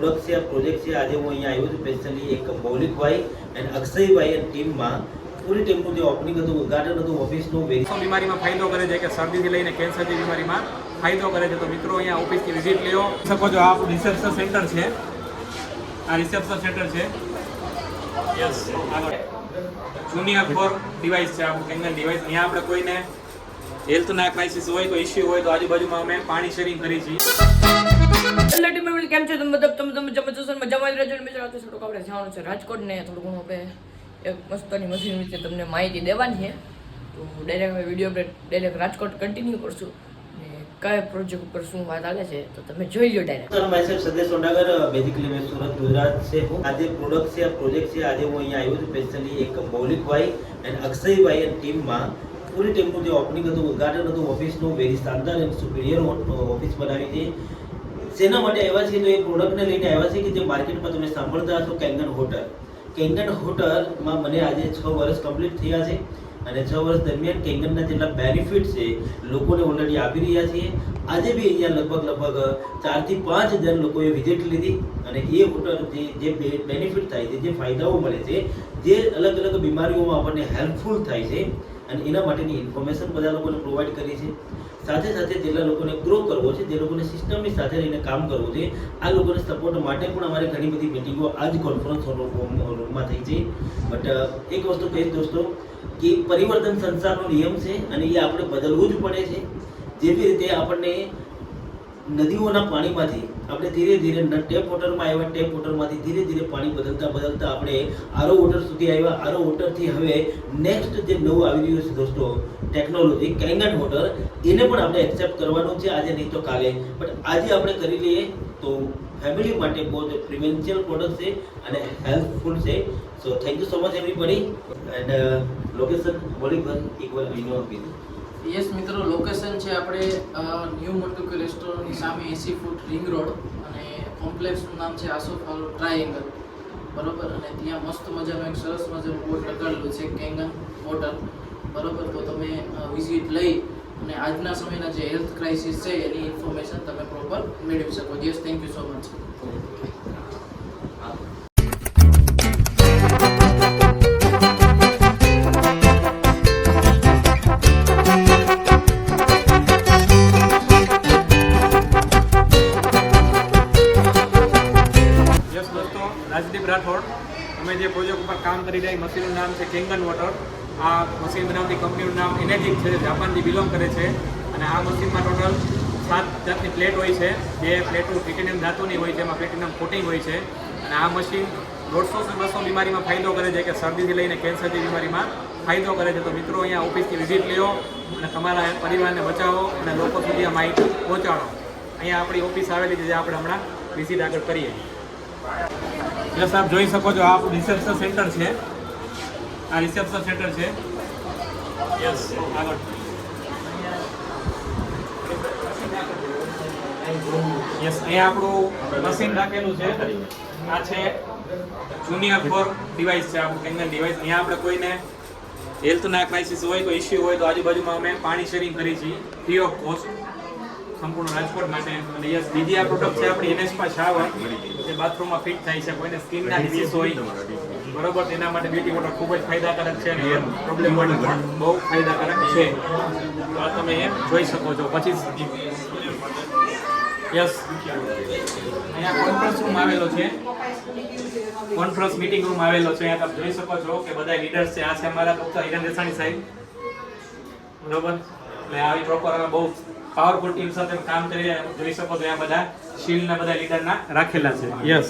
Product છે project છે. આજે હું અહીંયા આવ્યો છું સ્પેશિયલી એક મૌલિકભાઈ અને અક્ષયભાઈ અને ટીમમાં પૂરી ટીમનું જે ઓપનિંગ હતું, ઉદઘાટન હતું ઓફિસનું બીમારીમાં ફાયદો કરે છે કે શરદીથી લઈને કેન્સરની બીમારીમાં ફાયદો કરે છે? તો મિત્રો, અહીંયા ઓફિસની વિઝિટ લ્યો. શકો છો, આ રિસેપ્શન સેન્ટર છે. આ રિસેપ્શન સેન્ટર છે. યસ આગળ. જુનિયર ફોર ડિવાઇસ છે આપણું કેન્દ્ર ડિવાઇસ અહીંયા આપણે કોઈને હેલ્થના ક્રાઇસિસ હોય, કોઈ ઇશ્યુ હોય, તો આજુબાજુમાં અમે પાણી શેરિંગ કરીએ છીએ. કેમ છો? તમે મતલબ તમે તમે જમે છો મજામાં જ રહેજો મિત્રો? આજે થોડુંક આપણે જવાનું છે રાજકોટ ને થોડું ઘણું આપણે એક મસ્તની મશીન વિશે તમને માહિતી દેવાની છે. તો ડાયરેક્ટ વીડિયો આપણે ડાયરેક્ટ રાજકોટ કન્ટિન્યુ કરશું. કયા પ્રોજેક્ટ ઉપર શું વાત આવે છે, તો તમે જોઈ લો ડાયરેક્ટ સર માય સદેશ સોંડાગર બેઝિકલી મેં સુરત, ગુજરાત છે હું. આજે પ્રોડક્ટ છે પ્રોજેક્ટ છે, આજે હું અહીંયા આવ્યો છું સ્પેશિયલી એક મૌલિકભાઈ અને અક્ષયભાઈ અને ટીમમાં પૂરી ટીમનું જે ઓપનિંગ હતું, ઉદઘાટન હતું ઓફિસનું વેરી શાનદાર એન્ડ સુપિરિયર ઓફિસ બનાવી છે. શેના માટે આવ્યા છે તો એ પ્રોડક્ટને લઈને આવ્યા છે કે જે માર્કેટમાં તમે સાંભળતા હશો? Kangen hotel. કેંગન હોટલમાં મને આજે છ વર્ષ કમ્પ્લીટ થયા છે અને છ વર્ષ દરમિયાન કેંગનના જેટલા બેનિફિટ છે, લોકોને ઓલરેડી આપી રહ્યા છીએ. આજે બી અહીંયા લગભગ લગભગ ચારથી પાંચ હજાર લોકોએ વિઝિટ લીધી અને એ હોટલ જે જે બેનિફિટ થાય છે, જે ફાયદાઓ મળે છે, જે અલગ અલગ બીમારીઓમાં આપણને હેલ્પફુલ થાય છે. અને એના માટેની ઇન્ફોર્મેશન બધા લોકોને પ્રોવાઈડ કરી છે સાથે સાથે જેટલા લોકોને ગ્રો કરવો છે, જે લોકોને સિસ્ટમની સાથે રહીને કામ કરવું છે, આ લોકોને સપોર્ટ માટે પણ અમારે ઘણી બધી મિટિંગો આજ કોન્ફરન્સ રૂમમાં થઈ છે. બટ એક વસ્તુ કહીશ દોસ્તો કે પરિવર્તન સંસારનો નિયમ છે અને એ આપણે બદલવું જ પડે છે. જેવી રીતે આપણને નદીઓના પાણીમાંથી આપણે ધીરે ધીરે ટેપ વોટરમાં આવ્યા ટેપ વોટરમાંથી ધીરે ધીરે પાણી બદલતા બદલતા આપણે આરો વોટર સુધી આવ્યા. આરો વોટરથી હવે નેક્સ્ટ જે નવું આવી રહ્યું છે દોસ્તો ટેકનોલોજી કેંગન વોટર એને પણ આપણે એક્સેપ્ટ કરવાનું છે આજે નહીં તો કાલે. બટ આજે આપણે કરી લઈએ તો ફેમિલી માટે બહુ જ પ્રિવેન્શિયલ પ્રોડક્ટ છે અને હેલ્પફુલ છે. So thank you so much everybody and location બોલીગર એકવાર વિનો આપી દો યસ મિત્રો લોકેશન છે આપણે ન્યૂ મોટુક રેસ્ટોરન્ટની સામે એસી ફૂટ રિંગ રોડ અને કોમ્પ્લેક્સનું નામ છે આસોફ હોલ ટ્રાયેંગલ બરોબર? અને ત્યાં મસ્ત મજાનું એક સરસ મજાનું બોર્ડ લગાડેલું છે કેંગન હોટલ બરોબર? તો તમે વિઝિટ લઈ અને આજના સમયના જે હેલ્થ ક્રાઇસિસ છે, એની ઇન્ફોર્મેશન તમે પ્રોપર મેળવી શકો. Yes thank you so much Rathod અમે જે પ્રોજેક્ટ ઉપર કામ કરી રહ્યા મશીનનું નામ છે કેંગન વોટર આ મશીન બનાવતી કંપનીનું નામ એનેજિક છે જાપાનથી બિલોંગ કરે છે. અને આ મશીનમાં ટોટલ સાત જાતની પ્લેટ હોય છે. જે પ્લેટો પ્લેટિનિયમ ધાતુની હોય છે, એમાં પ્લેટિનિયમ કોટિંગ હોય છે. અને આ મશીન દોઢસો થી બસો બીમારીમાં ફાયદો કરે છે, કે શરદીથી લઈને કેન્સર બીમારીમાં ફાયદો કરે છે. તો મિત્રો, અહીંયા ઓફિસથી વિઝિટ લ્યો અને તમારા પરિવારને બચાવો અને લોકો સુધી આ માહિતી પહોંચાડો. અહીંયા આપણી ઓફિસ આવેલી છે, જે આપણે હમણાં વિઝિટ આગળ કરીએ. યસ આપ જોઈ શકો છો, આ રિસેપ્શન સેન્ટર છે. આ રિસેપ્શન સેન્ટર છે. યસ આગળ. યસ અહીંયા આપણું મશીન રાખેલું છે. આ છે જુનિયર ફોર ડિવાઇસ છે, આપણું કેંગન ડિવાઇસ આપણે કોઈને હેલ્થના ક્રાઇસિસ હોય, કોઈ ઇશ્યુ હોય, તો આજુબાજુમાં અમે પાણી શેરિંગ કરી છીએ ફ્રી ઓફ કોસ્ટ સંપૂર્ણ રાજકોટ માટે. અને યસ, બીજી આ પ્રોડક્ટ છે આપણી એનએસપા શાવર જે બાથરૂમમાં ફિટ થાય છે, કોઈને સ્કિનના ડિસીઝ હોય, બરોબર, તેના માટે બ્યુટી વોટર ખૂબ જ ફાયદાકારક છે અને પ્રોબ્લેમ માટે પણ બહુ ફાયદાકારક છે. તો આ તમે એમ જોઈ શકો છો. પછી યસ, અહીંયા કોન્ફરન્સ રૂમ આવેલો છે. કોન્ફરન્સ મીટિંગ રૂમ આવેલો છે. અહીંયા તમે જોઈ શકો છો કે બધા લીડર્સ છે. આ છે અમારા ડોક્ટર હિરણ દેસાણી સાહેબ. બરોબર? એટલે આવી પ્રોપર બહુ પાવરફુલ ટીમ સાથે કામ કરી રહ્યા જોઈ શકો છો આ બધા શીલના બધા લીડરના રાખેલા છે. યસ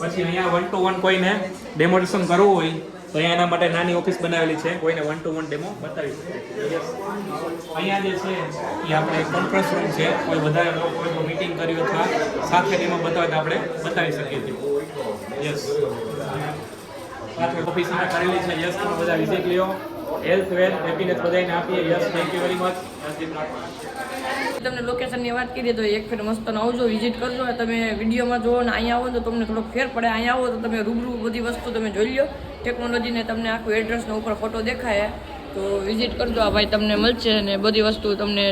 પછી અહીંયા વન ટુ વન કોઈને ડેમોન્સ્ટ્રેશન કરવું હોય તો અહીંયા એના માટે નાની ઓફિસ બનાવેલી છે. કોઈને વન ટુ વન ડેમો બતાવી શકે યસ અહીંયા જે છે એ આપણે કોન્ફરન્સ રૂમ છે. કોઈ વધારે લોકો કોઈ મીટિંગ કર્યું અથવા સાથે ડેમો બતાવે તો આપણે બતાવી શકીએ છીએ. યસ સાથે ઓફિસ કરેલી છે. યસ તમે બધા વિઝિટ લ્યો. હેલ્થ વેલ્થ હેપીનેસ બધાને આપીએ. Yes thank you very much Rathod તમને લોકેશનની વાત કરીએ તો એક ફેર મસ્ત આવજો વિઝિટ કરજો. તમે વિડીયોમાં જુઓ ને અહીંયા આવો તો તમને થોડોક ફેર પડે. અહીંયા આવો તો તમે રૂબરૂ બધી વસ્તુ તમે જોઈ લો ટેકનોલોજીને તમને આખું એડ્રેસનો ઉપર ફોટો દેખાય. તો વિઝિટ કરજો. આ ભાઈ તમને મળશે અને બધી વસ્તુ તમને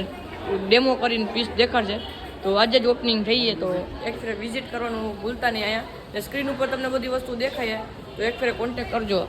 ડેમો કરીને પીસ દેખાડશે. તો આજે જ ઓપનિંગ થઈએ તો એક ફેર વિઝિટ કરવાનું ભૂલતા નહીં અહીંયા. સ્ક્રીન ઉપર તમને બધી વસ્તુ દેખાય. તો એક ફેરે કોન્ટેક કરજો.